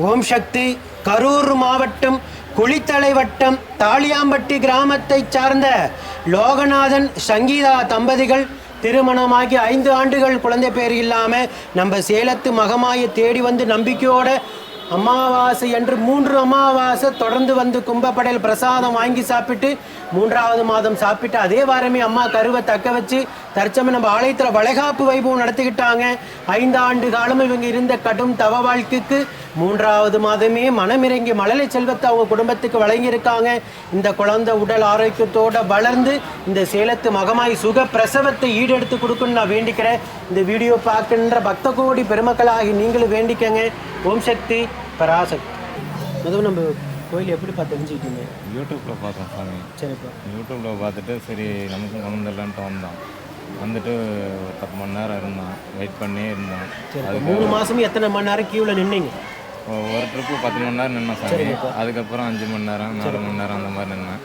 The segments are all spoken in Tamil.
ஓம் சக்தி கரூர் மாவட்டம் குளித்தலை வட்டம் தாளியாம்பட்டி கிராமத்தைச் சார்ந்த லோகநாதன் சங்கீதா தம்பதிகள் திருமணமாகி ஐந்து ஆண்டுகள் குழந்தை பேர் இல்லாமல் நம்ம சேலத்து மகமாயை தேடி வந்து நம்பிக்கையோட அமாவாசை என்று மூன்று அமாவாசை தொடர்ந்து வந்து கும்பப்படையில் பிரசாதம் வாங்கி சாப்பிட்டு மூன்றாவது மாதம் சாப்பிட்டு அதே வாரமே அம்மா கருவை தக்க வச்சு தற்சமயம் நம்ம ஆலயத்தில் வளைகாப்பு வைபவம் நடத்திக்கிட்டாங்க. ஐந்து ஆண்டு காலம் இவங்க இருந்த கடும் தவ வாழ்க்கைக்கு மூன்றாவது மாதமே மனமிறங்கி மழலை செல்வத்தை அவங்க குடும்பத்துக்கு வழங்கியிருக்காங்க. இந்த குழந்தை உடல் ஆரோக்கியத்தோட வளர்ந்து இந்த சேலத்து மகமாய் சுக பிரசவத்தை ஈடெடுத்து கொடுக்கணும்னு நான் வேண்டிக்கிறேன். இந்த வீடியோ பார்க்கின்ற பக்த கோடி பெருமக்களாகி நீங்களும் வேண்டிக்கங்க. ஓம் சக்தி பராசக்தி. முதல்ல நம்ம கோயில் எப்படி பார்த்து தெரிஞ்சுக்கிட்டீங்க? யூடியூப்பில் பார்த்தோம் சாமி சரிப்பா. யூடியூப்பில் பார்த்துட்டு சரி நமக்கும் குழந்தை இல்லைன்ட்டு வந்தோம் வந்துட்டு ஒரு பத்து மணி நேரம் இருந்தோம் வெயிட் பண்ணி இருந்தோம் சரி மூணு மாசமும் எத்தனை மணி நேரம் கியூவில் நின்னீங்க? ஒரு ட்ரிப்பு பத்து மணி நேரம் நின்னோம் சாமி. அதுக்கப்புறம் அஞ்சு மணி நேரம் நாலு மணி நேரம் அந்த மாதிரி நின்னேன்.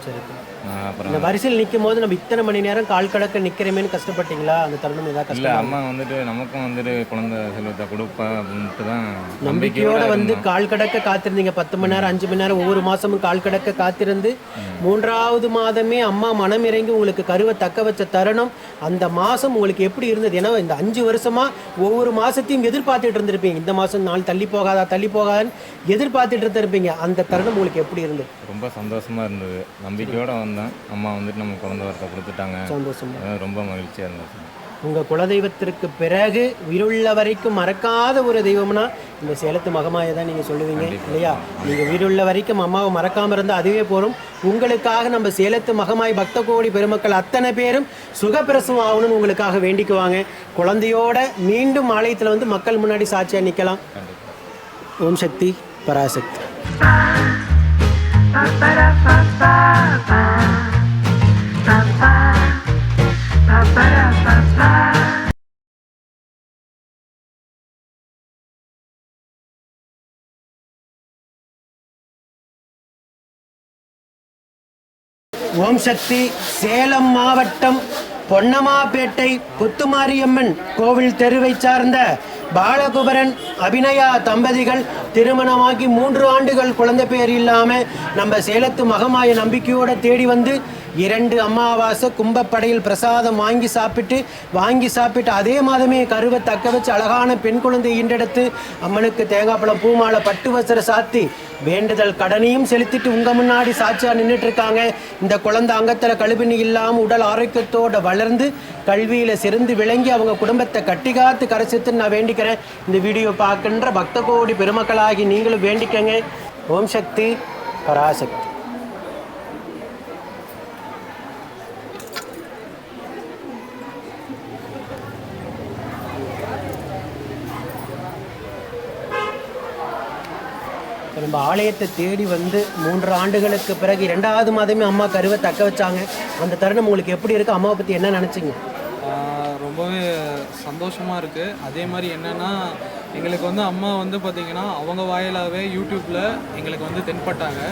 அப்புறம் இந்த வரிசையில் நிற்கும் போது நம்ம இத்தனை மணி நேரம் கால் கடக்க நிற்கிறமேனு கஷ்டப்பட்டீங்களா? அந்த தருணம் ஏதாவது இல்லை கஷ்டம் அம்மா வந்துட்டு நமக்கும் வந்துட்டு குழந்தை செல்வத்தை கொடுப்பா அப்படின்ட்டு தான் நம்பிக்கையோட வந்து கால் கடக்க காத்திருந்தீங்க. பத்து மணி நேரம் அஞ்சு மணி நேரம் ஒவ்வொரு மாசமும் கால் கடக்க காத்திருந்து மூன்றாவது மாதமே அம்மா மனம் இறங்கி உங்களுக்கு கருவை தக்க வச்ச தருணம். அந்த மாசம் உங்களுக்கு எப்படி இருந்தது? ஏன்னா இந்த அஞ்சு வருஷமா ஒவ்வொரு மாசத்தையும் எதிர்பார்த்துட்டு இருந்திருப்பீங்க. இந்த மாசம் நாள் தள்ளி போகாதா தள்ளி போகாதான்னு எதிர்பார்த்துட்டு இருந்திருப்பீங்க. அந்த தருணம் உங்களுக்கு எப்படி இருந்தது? ரொம்ப சந்தோஷமா இருந்தது. நம்பிக்கையோட வந்தேன். அம்மா வந்துட்டு நம்ம குழந்தை வரத்தை கொடுத்துட்டாங்க. சந்தோஷம். அதான் ரொம்ப மகிழ்ச்சியாக இருந்தது. உங்க குலதெய்வத்திற்கு பிறகு உயிருள்ள வரைக்கும் மறக்காத ஒரு தெய்வம்னா இந்த சேலத்து மகமாயை தான் நீங்க சொல்லுவீங்க இல்லையா? நீங்க உயிருள்ள வரைக்கும் அம்மாவை மறக்காம இருந்தால் அதுவே போதும் உங்களுக்காக நம்ம சேலத்து மகமாய் பக்த கோடி பெருமக்கள் அத்தனை பேரும் சுகப்பிரசவம் ஆகணும்னு உங்களுக்காக வேண்டிக்குவாங்க. குழந்தையோட மீண்டும் ஆலயத்தில் வந்து மக்கள் முன்னாடி சாட்சியா நிக்கலாம். ஓம் சக்தி பராசக்தி. ஓம் சக்தி சேலம் மாவட்டம் பொன்னமாப்பேட்டை புத்துமாரியம்மன் கோவில் தெருவை சார்ந்த பாலகுபரன் அபிநயா தம்பதிகள் திருமணமாகி மூன்று ஆண்டுகள் குழந்தை பேர் இல்லாமல் நம்ம சேலத்து மகமாய நம்பிக்கையோடு தேடி வந்து இரண்டு அமாவாசை கும்பப்படையில் பிரசாதம் வாங்கி சாப்பிட்டு வாங்கி சாப்பிட்டு அதே மாதமே கருவை தக்க வச்சு அழகான பெண் குழந்தை ஈண்டெடுத்து அம்மனுக்கு தேங்காய் பழம் பூமாலை பட்டு வசர சாத்தி வேண்டுதல் கடனையும் செலுத்திட்டு உங்க முன்னாடி சாட்சியா நின்றுட்டு இருக்காங்க இந்த குழந்தை அங்கத்துல கழுவினி இல்லாமல் உடல் ஆரோக்கியத்தோட வளர்ந்து கல்வியில சிறந்து விளங்கி அவங்க குடும்பத்தை கட்டி காத்து கரைச்சித்துன்னு நான் வேண்டிக்கிறேன். இந்த வீடியோ பார்க்கின்ற பக்த கோடி பெருமக்களாகி நீங்களும் வேண்டிக்கங்க. ஓம் சக்தி பராசக்தி. இப்ப நம்ம ஆலயத்தை தேடி வந்து மூன்று ஆண்டுகளுக்கு பிறகு இரண்டாவது மாதமே அம்மா கருவை தக்க வச்சாங்க. அந்த தருணம் உங்களுக்கு எப்படி இருக்கு? அம்மாவை பத்தி என்ன நினைச்சீங்க? ரொம்பவே சந்தோஷமாக இருக்குது அதே மாதிரி என்னென்னா எங்களுக்கு வந்து அம்மா வந்து பார்த்திங்கன்னா அவங்க வாயிலாகவே யூடியூப்பில் எங்களுக்கு வந்து தென்பட்டாங்க.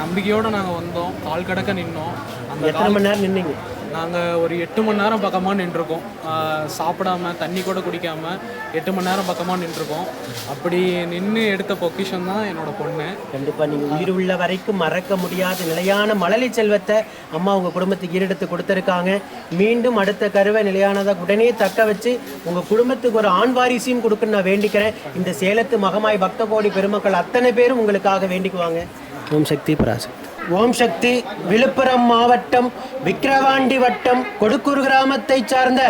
நம்பிக்கையோடு நாங்கள் வந்தோம். கால் கடக்க நின்னோம். அந்த எத்தனை மணி நேரம் நின்னீங்க? நாங்கள் ஒரு எட்டு மணி நேரம் பக்கமாக நின்றுருக்கோம். சாப்பிடாம தண்ணி கூட குடிக்காமல் எட்டு மணி நேரம் பக்கமாக நின்றுருக்கோம். அப்படி நின்று எடுத்த பொக்கிஷன் தான் என்னோட பொண்ணு. கண்டிப்பாக நீங்கள் உயிர் உள்ள வரைக்கும் மறக்க முடியாத நிலையான மழலை செல்வத்தை அம்மா உங்கள் குடும்பத்துக்கு ஈரெடுத்து கொடுத்துருக்காங்க. மீண்டும் அடுத்த கருவை நிலையானதை உடனே தக்க வச்சு உங்கள் குடும்பத்துக்கு ஒரு ஆண் வாரிசையும் கொடுக்க நான் வேண்டிக்கிறேன். இந்த சேலத்து மகமாய் பக்த கோடி பெருமக்கள் அத்தனை பேரும் உங்களுக்காக வேண்டிக்குவாங்க. ஓம் சக்தி பராசக்தி. ஓம் சக்தி விழுப்புரம் மாவட்டம் விக்கிரவாண்டி வட்டம் கொடுக்கூர் கிராமத்தைச் சார்ந்த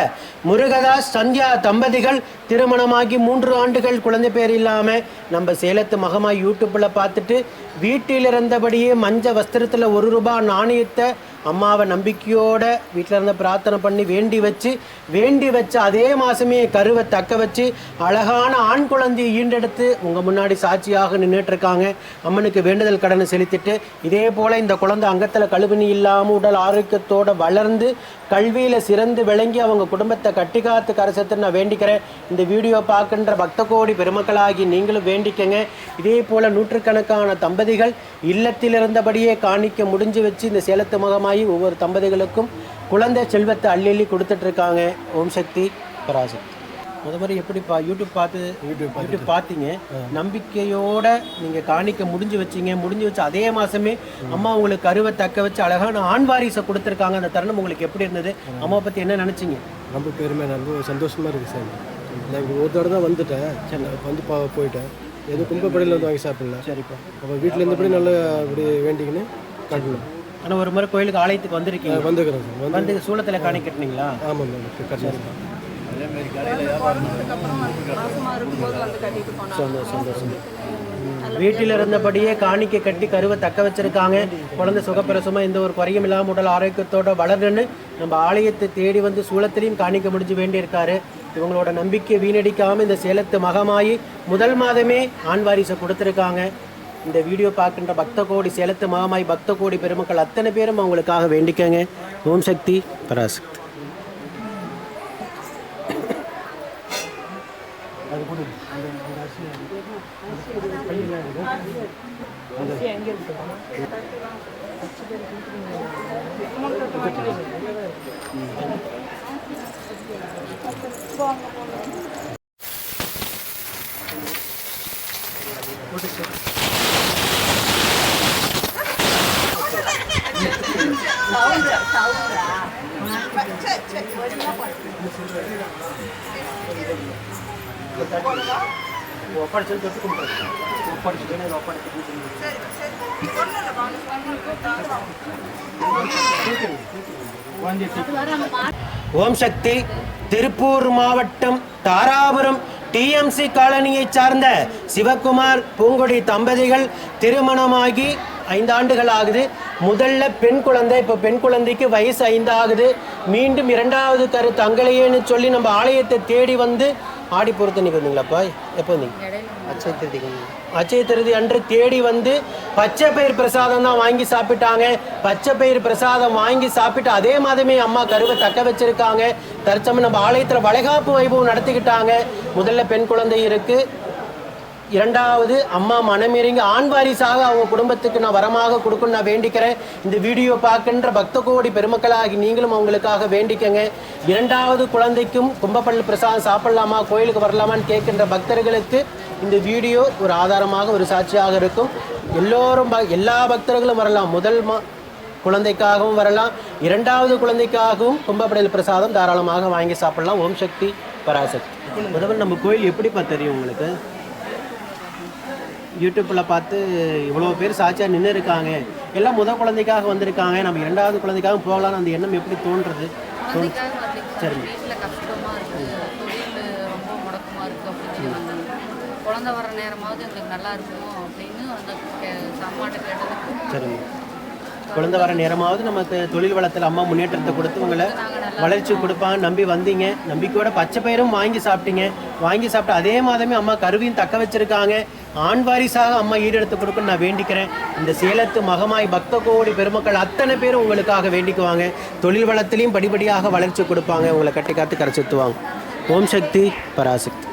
முருகதாஸ் சந்தியா தம்பதிகள் திருமணமாகி மூன்று ஆண்டுகள் குழந்தை பேர் இல்லாமல் நம்ம சேலத்து மகமாய் யூடியூப்பில் பார்த்துட்டு வீட்டில் இருந்தபடியே மஞ்ச வஸ்திரத்தில் ஒரு ரூபா நாணயத்தை அம்மாவை நம்பிக்கையோட வீட்டில் இருந்து பிரார்த்தனை பண்ணி வேண்டி வச்சு வேண்டி வச்சு அதே மாதமே கருவை தக்க வச்சு அழகான ஆண் குழந்தையை ஈண்டெடுத்து உங்கள் முன்னாடி சாட்சியாக நின்றுட்டு இருக்காங்க அம்மனுக்கு வேண்டுதல் கடனை செலுத்திட்டு இதே போல் இந்த குழந்தை அங்கத்தில் கழுவினி இல்லாமல் உடல் ஆரோக்கியத்தோடு வளர்ந்து கல்வியில் சிறந்து விளங்கி அவங்க குடும்பத்தை கட்டி காத்து கரசத்து நான் வேண்டிக்கிறேன். இந்த வீடியோ பார்க்கின்ற பக்த கோடி பெருமக்களாகி நீங்களும் வேண்டிக்கங்க. இதே போல் நூற்றுக்கணக்கான தம்பதிகள் இல்லத்தில் இருந்தபடியே காணிக்க முடிஞ்சு வச்சு இந்த சேலத்து முகமாக மகமாயி ஒவ்வொரு தம்பதிகளுக்கும் குழந்தை செல்வத்தை அள்ளி இருக்காங்க ஓம் சக்தி பராசக்தி. முத மாதிரி எப்படி பா யூடியூப் பார்த்து யூடியூப் யூடியூப் பார்த்தீங்க. நம்பிக்கையோட நீங்கள் காணிக்க முடிஞ்சு வச்சீங்க. முடிஞ்சு வச்சு அதே மாதமே அம்மா உங்களுக்கு கருவை தக்க வச்சு அழகான ஆண் வாரிசை கொடுத்துருக்காங்க. அந்த தருணம் உங்களுக்கு எப்படி இருந்தது? அம்மாவை பற்றி என்ன நினச்சிங்க? ரொம்ப பெருமை. ரொம்ப சந்தோஷமாக இருக்குது சார். நான் இங்கே ஒரு தடவை தான் வந்துட்டேன். சரி. வந்து பா போயிட்டேன். எதுவும் கும்பப்படையில் வந்து வாங்கி சாப்பிடல. சரிப்பா. அப்போ வீட்டில் இருந்தபடி நல்லா அப்படி வேண்டிக்கின்னு கட்டணும். ஆனால் ஒரு முறை கோயிலுக்கு ஆலயத்துக்கு வந்திருக்கீங்க. வந்துக்கிறேன் சார். வந்து சூளத்தில் காணி கட்டினீங்களா ஆமாம் சந்தோஷம் சந்தோஷம். வீட்டில் இருந்தபடியே காணிக்கை கட்டி கருவை தக்க வச்சிருக்காங்க. குழந்தை சுகப்பிரசமா எந்த ஒரு குறையும் இல்லாமல் உடல் ஆரோக்கியத்தோட வளருன்னு நம்ம ஆலயத்தை தேடி வந்து சூளத்திலையும் காணிக்க முடிஞ்சு வேண்டியிருக்காரு. இவங்களோட நம்பிக்கை வீணடிக்காம இந்த சேலத்து மகமாயி முதல் மாதமே ஆண் வாரிசை கொடுத்துருக்காங்க. இந்த வீடியோ பார்க்கின்ற பக்த கோடி சேலத்து மாமாய் பக்த கோடி பெருமக்கள் அத்தனை பேரும் அவங்களுக்காக வேண்டிக்கங்க. ஓம் சக்தி பராசக்தி. ತೊಟ್ಟು ಕುಂತ್ಕೊಳ್ಳಿ. ಒಪ್ಪಡಿಸಿ, ಏನಾದ್ರು ಒಪ್ಪಡಿಸಿ ಕೂತ್ಕೊಳ್ಳಿ. ஓம் சக்தி திருப்பூர் மாவட்டம் தாராபுரம் டிஎம்சி காலனியை சார்ந்த சிவகுமார் பூங்கொடி தம்பதிகள் திருமணமாகி ஐந்து ஆண்டுகள் ஆகுது முதல்ல பெண் குழந்தை இப்போ பெண் குழந்தைக்கு வயசு ஐந்து ஆகுது மீண்டும் இரண்டாவது கரு தங்களையேன்னு சொல்லி நம்ம ஆலயத்தை தேடி வந்து ஆடி பொறுத்தன்னைக்கு வந்தீங்களாப்பா எப்போ வந்தீங்க? அச்சய திருதிக்கு அச்சய திருதி அன்று தேடி வந்து பச்சை பயிர் பிரசாதம் தான் வாங்கி சாப்பிட்டாங்க. பச்சை பயிர் பிரசாதம் வாங்கி சாப்பிட்டு அதே மாதமே அம்மா கருவை தக்க வச்சிருக்காங்க. தற்சமயம் நம்ம ஆலயத்தில் வளைகாப்பு வைபவம் நடத்திக்கிட்டாங்க. முதல்ல பெண் குழந்தை இருக்கு. இரண்டாவது அம்மா மனமிறங்கி ஆண் வாரிசாக அவங்க குடும்பத்துக்கு நான் வரமாக கொடுக்கணும் நான் வேண்டிக்கிறேன். இந்த வீடியோ பார்க்கின்ற பக்த கோடி பெருமக்களாகி நீங்களும் அவங்களுக்காக வேண்டிக்கங்க. இரண்டாவது குழந்தைக்கும் கும்பப்பள்ளி பிரசாதம் சாப்பிடலாமா கோயிலுக்கு வரலாமான்னு கேட்கின்ற பக்தர்களுக்கு இந்த வீடியோ ஒரு ஆதாரமாக ஒரு சாட்சியாக இருக்கும். எல்லோரும் ப- எல்லா பக்தர்களும் வரலாம். முதல் மா குழந்தைக்காகவும் வரலாம். இரண்டாவது குழந்தைக்காகவும் கும்பப்படையில் பிரசாதம் தாராளமாக வாங்கி சாப்பிடலாம். ஓம் சக்தி பராசக்தி. முதல்வர் நம்ம கோயில் எப்படிப்பா தெரியும் உங்களுக்கு? யூடியூப்பில் பார்த்து இவ்வளோ பேர் சாட்சியாக நின்று இருக்காங்க. எல்லாம் முத குழந்தைக்காக வந்திருக்காங்க. நம்ம இரண்டாவது குழந்தைக்காக போகலான்னு அந்த எண்ணம் எப்படி தோன்றுறது? குழந்தைக்காக வரலைங்க சார் வீட்டில் கஷ்டமாக இருக்குது தொழில் ரொம்ப முடக்கமாக இருக்குது அப்படின்னு வந்தேன் குழந்தை வர நேரமாவது எங்களுக்கு நல்லா இருக்குமோ அப்படின்னு அந்த அம்மாட்ட கேட்டதுக்கு சரிங்க. குழந்தை வர நேரமாவது நமக்கு தொழில் வளத்தில் அம்மா முன்னேற்றத்தை கொடுத்து உங்களை வளர்ச்சி கொடுப்பாங்க நம்பி வந்தீங்க. நம்பிக்கையோட பச்சை பயிரும் வாங்கி சாப்பிட்டீங்க. வாங்கி சாப்பிட்டு அதே மாதமே அம்மா கருவியும் தக்க வச்சிருக்காங்க. ஆண் வாரிசாக அம்மா ஈடெடுத்து கொடுக்கணும்னு நான் வேண்டிக்கிறேன். இந்த சேலத்து மகமாய் பக்த கோடி பெருமக்கள் அத்தனை பேரும் உங்களுக்காக வேண்டிக்குவாங்க. தொழில் வளத்திலையும் படிப்படியாக வளர்ச்சி கொடுப்பாங்க. உங்களை கட்டி காத்து கரைச்சுத்துவாங்க ஓம் சக்தி பராசக்தி.